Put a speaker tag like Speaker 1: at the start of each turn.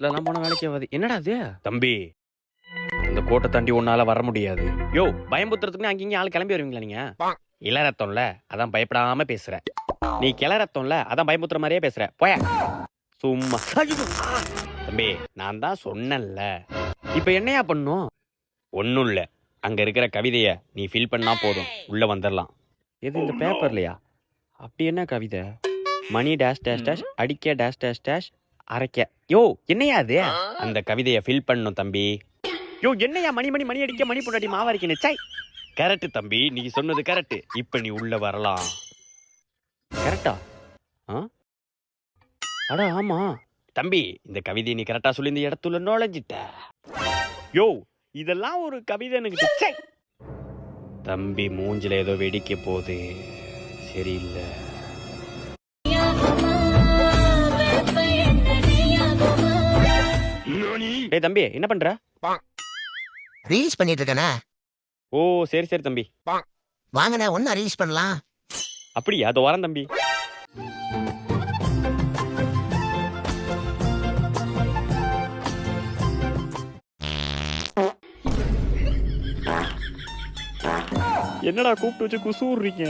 Speaker 1: இதெல்லாம் போன வேலைக்கு ஆகாது என்னடா அது தம்பி இந்த கோட்டை தாண்டி உன்னால வர முடியாது. யோ பயம்புத்துறதுக்கு அங்கங்க ஆள் கிளம்பி வருவீங்களா நீங்க? இளரத்தம்ல அதான் பயப்படாம பேசுற. நீ கிளரத்தம்ல அதான் பயமுத்துற மாதிரியே பேசுற. போய. சும்மா! தம்பி நான் தான் சொன்னேன்ல. இப்ப என்னையா பண்ணும்? ஒன்றும் இல்லை. அங்க இருக்கிற கவிதைய நீ ஃபில் பண்ணா போதும். உள்ள வந்துடலாம் எது இந்த பேப்பர்லையா அப்படி என்ன கவிதை? மணி டேஷ் டேஷ் டேஷ் அடிக்க டேஷ் டேஷ் டேஷ் அரைக்க. யோ என்னையா அது? அந்த கவிதைய ஃபில் பண்ணும் தம்பி. யோ என்னையா மணி மணி மணி அடிக்க மணி பொண்டாட்டி மாவரிக்கணும் சை. கரெக்ட் தம்பி. நீ சொன்னது கரெக்ட். இப்ப நீ உள்ள வரலாம். கரெக்டா? ஆ? அட ஆமா. தம்பி இந்த கவிதையை நீ கரெக்டா சொல்லி இந்த இடத்துல நுழைஞ்சிட்ட. யோ இதெல்லாம் ஒரு கவிதை எனக்கு தம்பி மூஞ்சில ஏதோ வெடிக்க போகுது. சரியில்லை. ஏய் தம்பி என்ன பண்ற?
Speaker 2: ரீல்ஸ் பண்ணிட்டு இருக்கேனே
Speaker 1: ஓ சரி சரி தம்பி.
Speaker 2: வாங்கண்ணே ஒன்னா ரீல்ஸ் பண்ணலாம்.
Speaker 1: அப்படியா? அதோ வரேன் தம்பி. என்னடா கூப்பிட்டு வச்சு குசூடுறீங்க